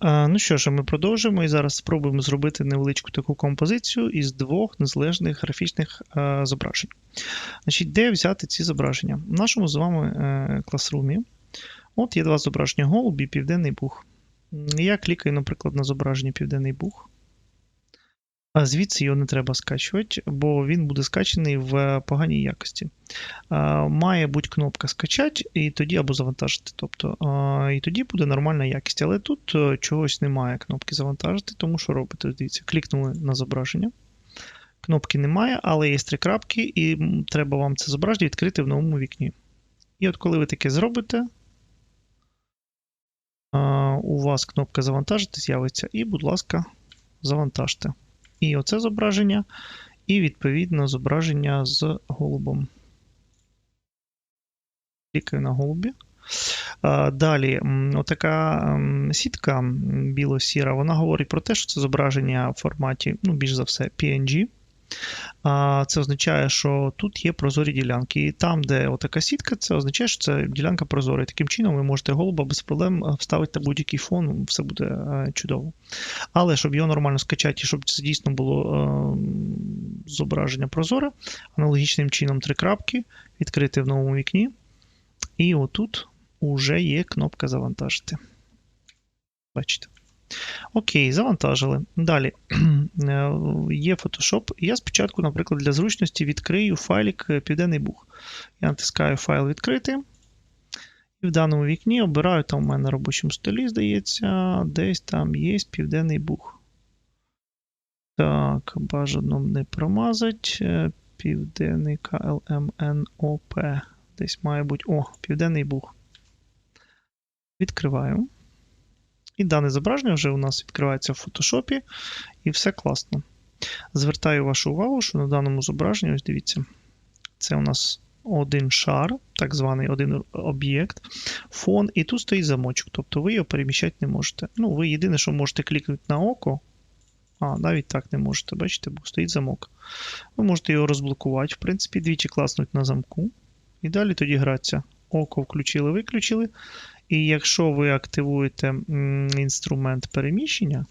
Ну що ж, ми продовжуємо і зараз спробуємо зробити невеличку таку композицію із двох незалежних графічних а, зображень. Значить, Де взяти ці зображення? В нашому з вами е, класрумі от є два зображення голуб і Південний Буг. Я клікаю, наприклад, на зображення Південний Буг. А звідси його не треба скачувати, бо він буде скачаний в поганій якості. Має бути кнопка скачати і тоді або завантажити. Тобто, І тоді буде нормальна якість. Але тут е, чогось немає кнопки завантажити, тому що робите? Дивіться, клікнули на зображення. Кнопки немає, але є три крапки, і треба вам це зображення відкрити в новому вікні. І от коли ви таке зробите, у вас кнопка завантажити з'явиться, і, будь ласка, завантажте. І оце зображення, і відповідно зображення з голубом. Клікаю на голубі. Далі, отака сітка біло-сіра, вона говорить про те, що це зображення в форматі, ну, більш за все, PNG. Це означає, що тут є прозорі ділянки. І там, де отака сітка, це означає, що це ділянка прозора. І таким чином ви можете голуба без проблем вставити будь-який фон, все буде е, чудово. Але щоб його нормально скачати, і щоб це дійсно було е, зображення прозоре, аналогічним чином три крапки, відкрити в новому вікні. І отут вже є кнопка завантажити. Бачите? Окей, завантажили. Далі е, є Photoshop. Я спочатку, наприклад, для зручності відкрию файлик е, Південний Буг. Я натискаю файл відкрити. І в даному вікні обираю, там у мене на робочому столі, здається, десь там є Південний Буг. Так, бажано не промазать. Е, Південний КЛМНОП. Десь має бути. О, Південний Буг. Відкриваю. І дане зображення вже у нас відкривається в фотошопі, і все класно. Звертаю вашу увагу, що на даному зображенні, ось дивіться, це у нас один шар, так званий один об'єкт, фон, і тут стоїть замочок, тобто ви його переміщати не можете. Ну, ви єдине, що можете клікнути на око. А, навіть так не можете, бачите, бо стоїть замок. Ви можете його розблокувати, в принципі, двічі класнути на замку. І далі тоді гратися. Око включили-виключили. І якщо ви активуєте інструмент переміщення,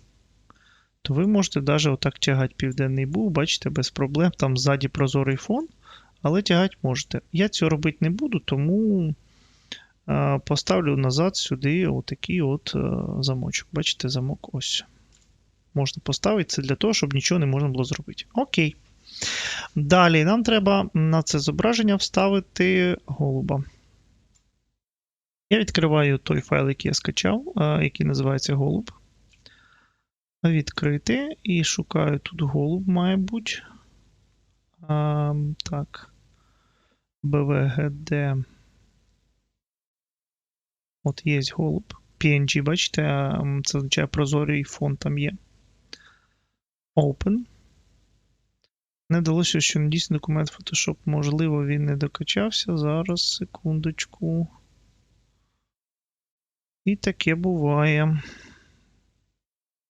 то ви можете навіть отак тягати південний був, бачите, без проблем. Там ззаді прозорий фон, але тягати можете. Я цього робити не буду, тому поставлю назад сюди отакий от замочок. Бачите, замок ось. Можна поставити це для того, щоб нічого не можна було зробити. Окей. Далі нам треба на це зображення вставити голуба. Я відкриваю той файл, який я скачав, який називається голуб. Відкрити і шукаю тут голуб. А, Так. BVGD. От є голуб. PNG, бачите, це означає прозорий фон там є. Open. Не вдалося, що надійсний документ Photoshop, можливо, він не докачався. Зараз, секундочку. І таке буває.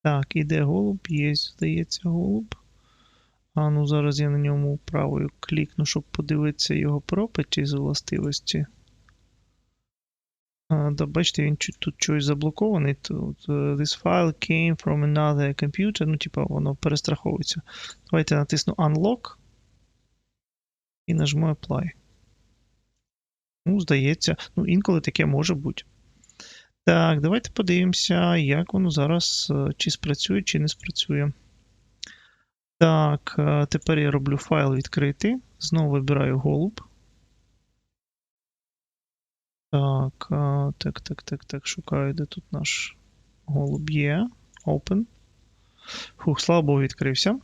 Так, іде голуб, є, здається, голуб. А ну зараз я на ньому правою клікну, щоб подивитися його пропиті з властивості. А, Бачите, він тут щось заблокований. Тут uh, This file came from another computer. Ну, типа, воно перестраховується. Давайте натисну Unlock і нажму Apply. Ну, здається, ну, інколи таке може бути. Так, давайте подивимося, як воно зараз е, чи спрацює, чи не спрацює. Так, е, тепер я роблю файл відкрити. Знову вибираю голуб. Так, е, так, так, так, так, шукаю, де тут наш голуб є. Open. Фух, слава Богу, відкрився.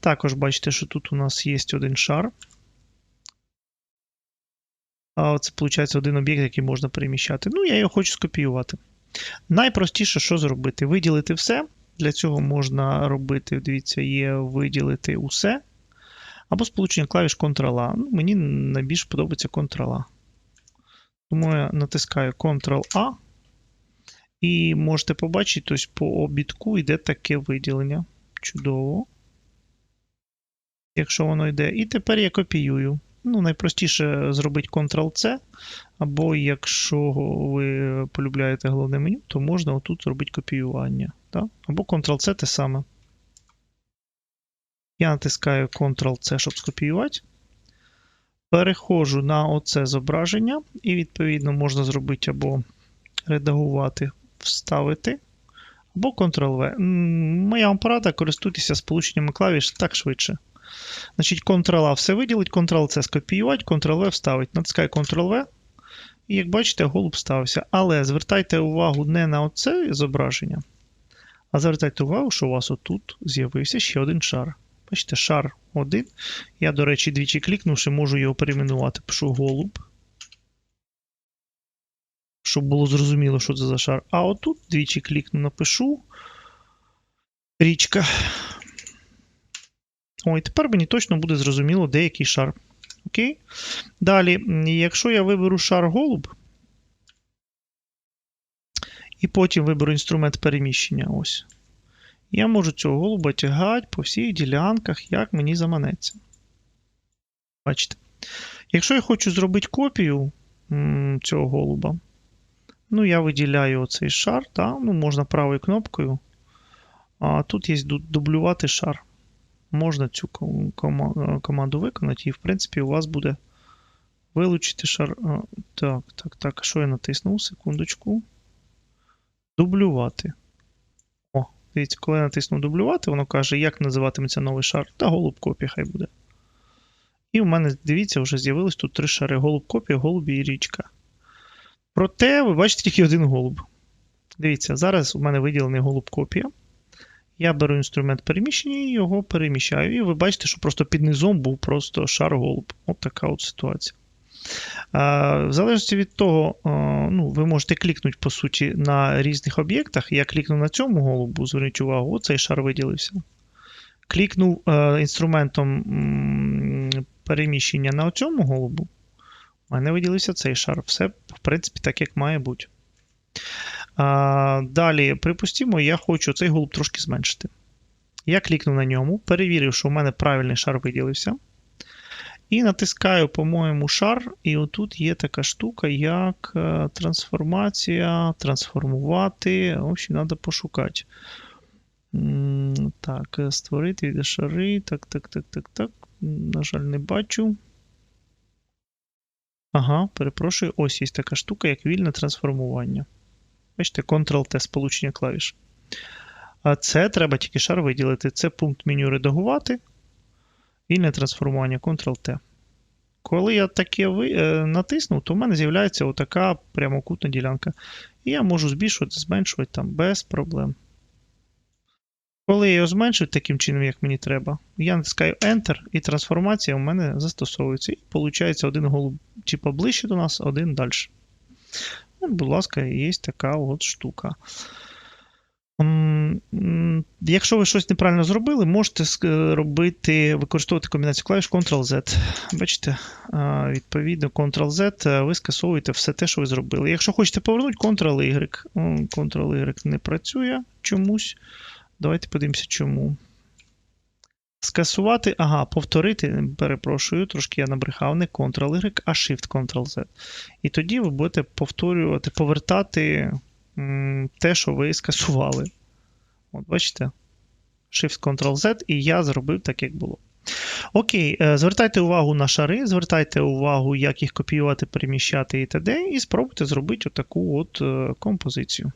Також бачите, що тут у нас є один шар. Це, виходить, один об'єкт, який можна переміщати. Ну, я його хочу скопіювати. Найпростіше, що зробити? Виділити все. Для цього можна робити, дивіться, є виділити усе. Або сполучення клавіш Ctrl-A. Ну, Мені найбільш подобається Ctrl-A. Тому я натискаю Ctrl-A. І можете побачити, тобто по обідку йде таке виділення. Чудово. Якщо воно йде. І тепер я копіюю. Ну, найпростіше зробити Ctrl-C, або якщо ви полюбляєте головне меню, то можна отут зробити копіювання. Так? Або Ctrl-C те саме. Я натискаю Ctrl-C, щоб скопіювати. Переходжу на оце зображення, і, відповідно, можна зробити або редагувати, вставити, або Ctrl-V. Моя вам порада, користуйтеся сполученнями клавіш так швидше. Значить, Ctrl-A все виділить, Ctrl-C скопіювати, Ctrl-V вставити. Натискаю Ctrl-V. І як бачите, голуб ставився. Але звертайте увагу не на оце зображення, а звертайте увагу, що у вас отут з'явився ще один шар. Бачите, шар один. Я, до речі, двічі клікнувши, можу його перейменувати. Пишу голуб. Щоб було зрозуміло, що це за шар. А отут двічі клікну, напишу річка. Ой, тепер мені точно буде зрозуміло, де який шар. Окей? Далі, якщо я виберу шар голуб, і потім виберу інструмент переміщення, ось, я можу цього голуба тягати по всіх ділянках, як мені заманеться. Бачите? Якщо я хочу зробити копію цього голуба, ну, я виділяю оцей шар, та? ну, можна правою кнопкою. А тут є дублювати шар можна цю команду виконати, і, в принципі, у вас буде вилучити шар. Так, так, так. Що я натиснув? Секундочку. Дублювати. О, дивіться, коли я натиснув дублювати, воно каже, як називатиметься новий шар. Та голуб копія хай буде. І в мене, дивіться, вже з'явилось тут три шари: голуб копія, голуб і річка. Проте, ви бачите тільки один голуб. Дивіться, зараз у мене виділений голуб копія. Я беру інструмент переміщення і його переміщаю. І ви бачите, що просто під низом був просто шар голуб. От така от ситуація. В залежності від того, ну, ви можете клікнути, по суті, на різних об'єктах. Я клікнув на цьому голубу, зверніть увагу, оцей шар виділився. Клікнув інструментом переміщення на цьому голубу. У мене виділився цей шар. Все, в принципі, так, як має бути. А, Далі, припустимо, я хочу цей голуб трошки зменшити. Я клікну на ньому, перевірив, що у мене правильний шар виділився. І натискаю, по-моєму, шар. І отут є така штука, як е, трансформація, трансформувати. В общем, треба пошукати. Так, е, створити від шари. Так, так, так, так, так. На жаль, не бачу. Ага, перепрошую, ось є така штука, як вільне трансформування. Бачите, Ctrl-T сполучення клавіш. А це треба тільки шар виділити. Це пункт меню редагувати. Вільне трансформування Ctrl-T. Коли я таке е, натиснув, то в мене з'являється отака прямокутна ділянка. І я можу збільшувати, зменшувати там без проблем. Коли я його зменшую таким чином, як мені треба, я натискаю Enter, і трансформація у мене застосовується. І виходить один голуб типу, ближче до нас, один далі. Ну, будь ласка, є така от штука. Якщо ви щось неправильно зробили, можете робити, використовувати комбінацію клавіш Ctrl-Z. Бачите, відповідно, Ctrl-Z, е, ви скасовуєте все те, що ви зробили. Якщо хочете повернути, Ctrl-Y. Ctrl-Y не працює чомусь. Давайте подивимося, чому. Скасувати, ага, повторити, перепрошую, трошки я набрехав, не Ctrl-Y, а Shift-Ctrl-Z. І тоді ви будете повторювати, повертати м, те, що ви скасували. От, бачите? Shift-Ctrl-Z, і я зробив так, як було. Окей, е, звертайте увагу на шари, звертайте увагу, як їх копіювати, переміщати і т.д. І спробуйте зробити отаку от е, композицію.